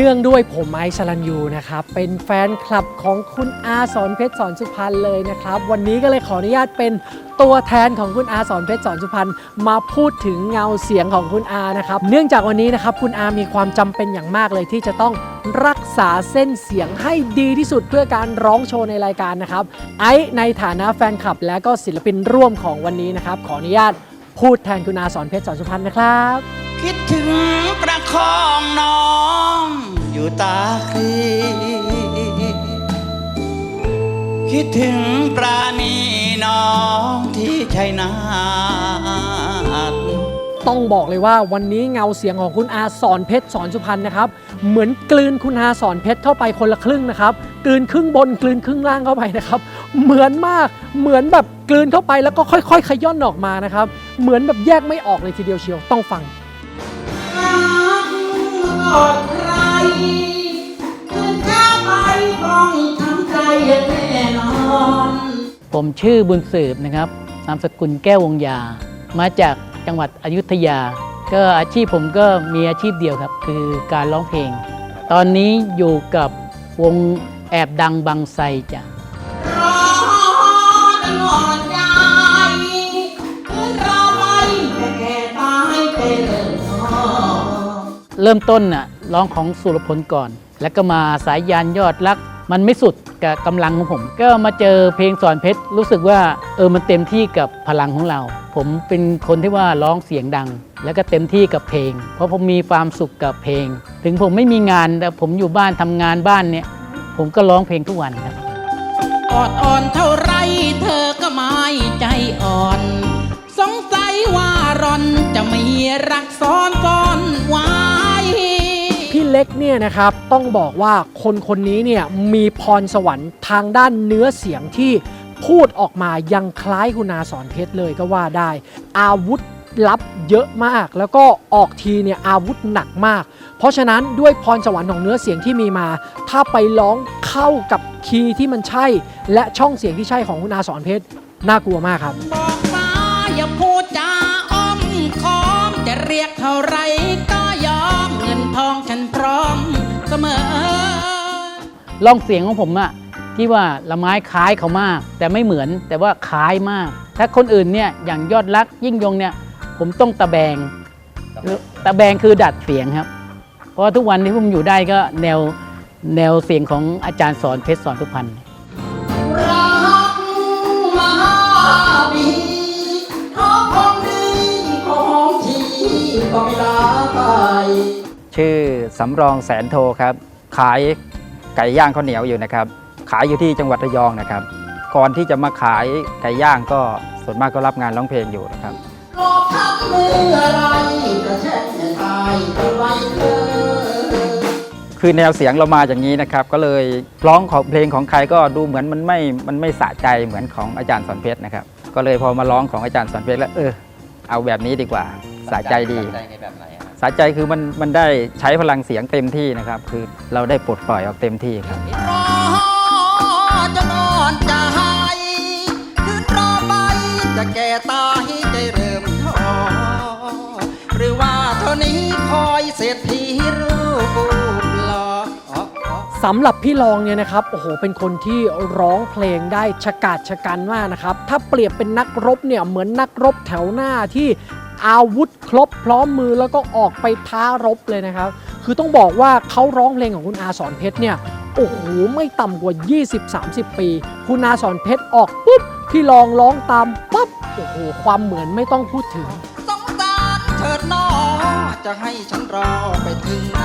เนื่องด้วยผมไอซ์ชลันยูนะครับ เป็นแฟนคลับของคุณอาสอนเพชรสอนสุพรรณเลยนะครับ วันนี้ก็เลยขออนุญาตเป็นตัวแทนของคุณอาสอนเพชรสอนสุพรรณมาพูดถึงเงาเสียงของคุณอานะครับ เนื่องจากวันนี้นะครับคุณอามีความจำเป็นอย่างมากเลยที่จะต้องรักษาเส้นเสียงให้ดีที่สุดเพื่อการร้องโชว์ในรายการนะครับ ไอในฐานะแฟนคลับและก็ศิลปินร่วมของวันนี้นะครับ ขออนุญาตพูดแทนคุณอาสอนเพชรสอนสุพรรณนะครับ คิดถึงประคองน้อง คิดถึงปราณีน้องที่ชัยนาทต้องบอกเลยว่าวันนี้เงาเสียงของคุณอาสอนเพชรสอนสุพรรณนะครับ เหมือนกลืนคุณอาสอนเพชรเข้าไปคนละครึ่งนะครับ กลืนครึ่งบนกลืนครึ่งล่างเข้าไปนะครับ เหมือนมากเหมือนแบบกลืนเข้าไปแล้วก็ค่อย ๆ ขย่อนออกมานะครับ เหมือนแบบแยกไม่ออกเลยทีเดียวเชียวต้องฟังกอดใครคืนข้าไปต้อง ทำใจแน่นอน ผมชื่อบุญสืบนะครับนามสกุลแก้ววงยา มาจากจังหวัดอยุธยา ก็อาชีพผมก็มีอาชีพเดียวครับ คือการร้องเพลง ตอนนี้อยู่กับวงแอบดังบางไทรจ้ะรอตลอดใจคืนรอไปแต่แก่ตายไปเลยเนาะเริ่มต้นน่ะร้องของสุรพลก่อน แล้วก็มาสายยานยอดรัก มันไม่สุดกับกำลังของผม ก็มาเจอเพลงสอนเพชรรู้สึกว่าเออมันเต็มที่กับพลังของเรา ผมเป็นคนที่ว่าร้องเสียงดัง แล้วก็เต็มที่กับเพลง เพราะผมมีความสุขกับเพลง ถึงผมไม่มีงานแต่ผมอยู่บ้านทำงานบ้านเนี่ย ผมก็ร้องเพลงทุกวันครับอดอ่อนเท่าไร ล็กเนี่ยนะครับต้องบอกว่าคนคนนี้เนี่ยมีพรสวรรค์ทางด้านเนื้อเสียงที่พูดออกมายังคล้ายคุณาสอนเพชรเลยก็ว่าได้ อาวุธลับเยอะมาก แล้วก็ออกทีเนี่ยอาวุธหนักมาก เพราะฉะนั้นด้วยพรสวรรค์ของเนื้อเสียงที่มีมา ถ้าไปร้องเข้ากับคีย์ที่มันใช่ และช่องเสียงที่ใช่ของคุณอาสอนเพชรน่ากลัวมากครับบอกมาอย่าพูดจาอ้อมค้อมจะเรียกเท่าไร ร้องเสียงของผมอะที่ว่าละไม้คล้ายเขามาก แต่ไม่เหมือนแต่ว่าคล้ายมาก ถ้าคนอื่นเนี่ยอย่างยอดรักยิ่งยงเนี่ยผมต้องตะแบงตะแบงคือดัดเสียงครับ เพราะว่าทุกวันที่ผมอยู่ได้ก็แนวแนวเสียงของอาจารย์สอนเพชรสอนทุกพันธ์รักมหาบีเพราะคนดีของที่ก็ไม่ลาไปชื่อสำรองแสนโทครับ ขาย ไก่ย่างข้าวเหนียวอยู่นะครับ ขายอยู่ที่จังหวัดระยองนะครับ ก่อนที่จะมาขายไก่ย่างก็ส่วนมากก็รับงานร้องเพลงอยู่นะครับรอทักมืออไรก็แช่งให้ตายไปเธอคือแนวเสียงเรามาอย่างนี้นะครับ ก็เลยร้องของเพลงของใครก็ดูเหมือนมันไม่ มันไม่สะใจเหมือนของอาจารย์สอนเพชรนะครับ ก็เลยพอมาร้องของอาจารย์สอนเพชรแล้วเออเอาแบบนี้ดีกว่าสะใจดีใจในแบบไหนอะ สะใจคือมันมันได้ใช้พลังเสียงเต็มที่นะครับ คือเราได้ปลดปล่อยออกเต็มที่ครับจะแก่ตายใจเริ่มท้อหรือว่าเท่านี้คอยเศรษฐีรูปหลอสำหรับพี่รองเนี่ยนะครับโอ้โหเป็นคนที่ร้องเพลงได้ฉกาจชะกันมากนะครับ ถ้าเปรียบเป็นนักรบเนี่ยเหมือนนักรบแถวหน้าที่ อาวุธครบพร้อมมือแล้วก็ออกไปท้ารบเลยนะครับ คือต้องบอกว่าเขาร้องเพลงของคุณอาสอนเพชรเนี่ยโอ้โหไม่ต่ำกว่า 20-30 ปี คุณอาสอนเพชรออกปุ๊บพี่รองร้องตามปั๊บโอ้โหความเหมือนไม่ต้องพูดถึงสงสารเถิดหนอจะให้ฉันรอไปถึงไหน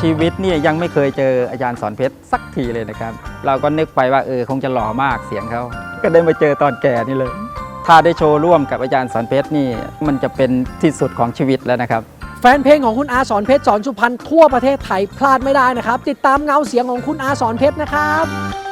ชีวิตเนี่ยยังไม่เคยเจออาจารย์สอนเพชรสักทีเลยนะครับ เราก็นึกไปว่าเออคงจะหล่อมากเสียงเขาก็ได้มาเจอตอนแก่นี่เลย ถ้าได้โชว์ร่วมกับอาจารย์สอนเพชรนี่มันจะเป็นที่สุดของชีวิตแล้วนะครับ แฟนเพลงของคุณอาสอนเพชรสอนสุพรรณทั่วประเทศไทยพลาดไม่ได้นะครับ ติดตามเงาเสียงของคุณอาสอนเพชรนะครับ